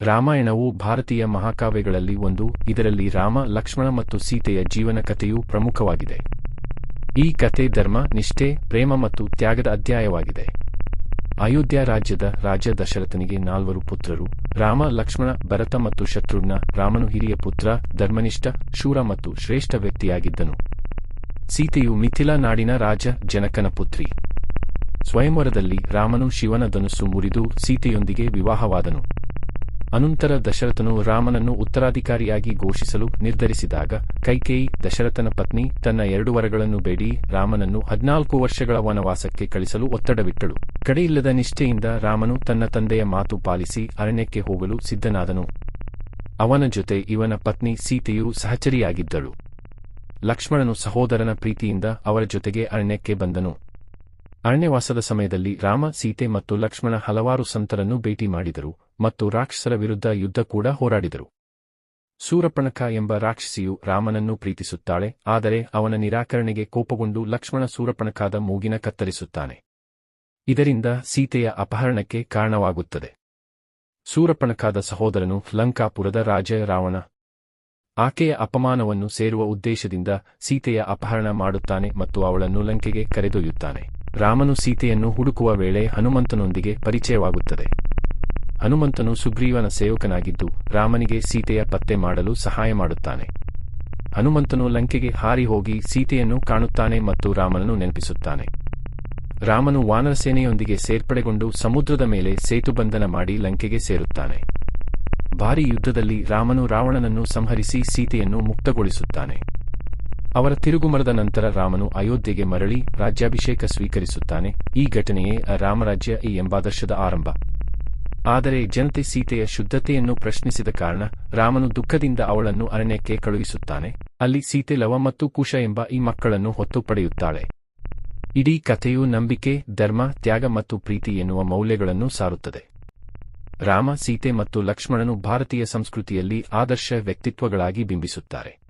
ರಾಮಾಯಣವು ಭಾರತೀಯ ಮಹಾಕಾವ್ಯಗಳಲ್ಲಿ ಒಂದು, ಇದರಲ್ಲಿ ರಾಮ, ಲಕ್ಷ್ಮಣ ಮತ್ತು ಸೀತೆಯ ಜೀವನ ಕಥೆಯು ಪ್ರಮುಖವಾಗಿದೆ. ಈ ಕಥೆ ಧರ್ಮ, ನಿಷ್ಠೆ, ಪ್ರೇಮ ಮತ್ತು ತ್ಯಾಗದ ಅಧ್ಯಾಯವಾಗಿದೆ. ಅಯೋಧ್ಯ ರಾಜ್ಯದ ರಾಜ ದಶರಥನಿಗೆ ನಾಲ್ವರು ಪುತ್ರರು, ರಾಮ, ಲಕ್ಷ್ಮಣ, ಭರತ ಮತ್ತು ಶತ್ರುಘ್ನ, ರಾಮನು ಹಿರಿಯ ಪುತ್ರ, ಧರ್ಮನಿಷ್ಠ, ಶೂರ ಮತ್ತು ಶ್ರೇಷ್ಠ ವ್ಯಕ್ತಿಯಾಗಿದ್ದನು. ಸೀತೆಯು ಮಿಥಿಲಾ ನಾಡಿನ ರಾಜ, ಜನಕನ ಪುತ್ರಿ. ಸ್ವಯಂವರದಲ್ಲಿ ರಾಮನು ಶಿವನ ಧನುಸ್ಸು ಮುರಿದು ಸೀತೆಯೊಂದಿಗೆ ವಿವಾಹವಾದನು. ಅನಂತರ ದಶರಥನು ರಾಮನನ್ನು ಉತ್ತರಾಧಿಕಾರಿಯಾಗಿ ಘೋಷಿಸಲು ನಿರ್ಧರಿಸಿದಾಗ, ಕೈಕೇಯಿ, ದಶರಥನ ಪತ್ನಿ, ತನ್ನ ಎರಡು ವರಗಳನ್ನು ಬೇಡಿ, ರಾಮನನ್ನು ಹದಿನಾಲ್ಕು ವರ್ಷಗಳ ವನವಾಸಕ್ಕೆ ಕಳಿಸಲು ಒತ್ತಡವಿಟ್ಟಳು. ಕಡೆಯಿಲ್ಲದ ನಿಷ್ಠೆಯಿಂದ ರಾಮನು ತನ್ನ ತಂದೆಯ ಮಾತು ಪಾಲಿಸಿ ಅರಣ್ಯಕ್ಕೆ ಹೋಗಲು ಸಿದ್ಧನಾದನು. ಅವನ ಜೊತೆ ಇವನ ಪತ್ನಿ ಸೀತೆಯು ಸಹಚರಿಯಾಗಿದ್ದಳು. ಲಕ್ಷ್ಮಣನು ಸಹೋದರನ ಪ್ರೀತಿಯಿಂದ ಅವರ ಜೊತೆಗೆ ಅರಣ್ಯಕ್ಕೆ ಬಂದನು. ಅರಣ್ಯವಾಸದ ಸಮಯದಲ್ಲಿ ರಾಮ, ಸೀತೆ ಮತ್ತು ಲಕ್ಷ್ಮಣ ಹಲವಾರು ಸಂತರನ್ನು ಭೇಟಿ ಮಾಡಿದರು. ಮತ್ತು ರಾಕ್ಷಸರ ವಿರುದ್ಧ ಯುದ್ಧ ಕೂಡ ಹೋರಾಡಿದರು. ಸೂರಪಣಕ ಎಂಬ ರಾಕ್ಷಸಿಯು ರಾಮನನ್ನು ಪ್ರೀತಿಸುತ್ತಾಳೆ, ಆದರೆ ಅವನ ನಿರಾಕರಣೆಗೆ ಕೋಪಗೊಂಡು ಲಕ್ಷ್ಮಣ ಸೂರಪಣಕಾದ ಮೂಗಿನ ಕತ್ತರಿಸುತ್ತಾನೆ. ಇದರಿಂದ ಸೀತೆಯ ಅಪಹರಣಕ್ಕೆ ಕಾರಣವಾಗುತ್ತದೆ. ಸೂರಪಣಕಾದ ಸಹೋದರನು ಲಂಕಾಪುರದ ರಾಜ ರಾವಣ. ಆಕೆಯ ಅಪಮಾನವನ್ನು ಸೇರುವ ಉದ್ದೇಶದಿಂದ ಸೀತೆಯ ಅಪಹರಣ ಮಾಡುತ್ತಾನೆ ಮತ್ತು ಅವಳನ್ನು ಲಂಕೆಗೆ ಕರೆದೊಯ್ಯುತ್ತಾನೆ. ರಾಮನು ಸೀತೆಯನ್ನು ಹುಡುಕುವ ವೇಳೆ ಹನುಮಂತನೊಂದಿಗೆ ಪರಿಚಯವಾಗುತ್ತದೆ. ಹನುಮಂತನು ಸುಗ್ರೀವನ ಸೇವಕನಾಗಿದ್ದು ರಾಮನಿಗೆ ಸೀತೆಯ ಪತ್ತೆ ಮಾಡಲು ಸಹಾಯ ಮಾಡುತ್ತಾನೆ. ಹನುಮಂತನು ಲಂಕೆಗೆ ಹಾರಿ ಹೋಗಿ ಸೀತೆಯನ್ನು ಕಾಣುತ್ತಾನೆ ಮತ್ತು ರಾಮನನ್ನು ನೆನಪಿಸುತ್ತಾನೆ. ರಾಮನು ವಾನರಸೇನೆಯೊಂದಿಗೆ ಸೇರ್ಪಡೆಗೊಂಡು ಸಮುದ್ರದ ಮೇಲೆ ಸೇತುಬಂಧನ ಮಾಡಿ ಲಂಕೆಗೆ ಸೇರುತ್ತಾನೆ. ಭಾರೀ ಯುದ್ಧದಲ್ಲಿ ರಾಮನು ರಾವಣನನ್ನು ಸಂಹರಿಸಿ ಸೀತೆಯನ್ನು ಮುಕ್ತಗೊಳಿಸುತ್ತಾನೆ. ಅವರ ತಿರುಗುಮರದ ನಂತರ ರಾಮನು ಅಯೋಧ್ಯೆಗೆ ಮರಳಿ ರಾಜ್ಯಾಭಿಷೇಕ ಸ್ವೀಕರಿಸುತ್ತಾನೆ. ಈ ಘಟನೆಯೇ ರಾಮರಾಜ್ಯ ಈ ಎಂಬಾದರ್ಶದ ಆರಂಭ. ಆದರೆ ಜನತೆ ಸೀತೆಯ ಶುದ್ಧತೆಯನ್ನು ಪ್ರಶ್ನಿಸಿದ ಕಾರಣ ರಾಮನು ದುಃಖದಿಂದ ಅವಳನ್ನು ಅರಣ್ಯಕ್ಕೆ ಕಳುಹಿಸುತ್ತಾನೆ. ಅಲ್ಲಿ ಸೀತೆ ಲವ ಮತ್ತು ಕುಶ ಎಂಬ ಈ ಮಕ್ಕಳನ್ನು ಹೊತ್ತು ಪಡೆಯುತ್ತಾಳೆ. ಇಡೀ ಕಥೆಯು ನಂಬಿಕೆ, ಧರ್ಮ, ತ್ಯಾಗ ಮತ್ತು ಪ್ರೀತಿ ಎನ್ನುವ ಮೌಲ್ಯಗಳನ್ನು ಸಾರುತ್ತದೆ. ರಾಮ, ಸೀತೆ ಮತ್ತು ಲಕ್ಷ್ಮಣನು ಭಾರತೀಯ ಸಂಸ್ಕೃತಿಯಲ್ಲಿ ಆದರ್ಶ ವ್ಯಕ್ತಿತ್ವಗಳಾಗಿ ಬಿಂಬಿಸುತ್ತಾರೆ.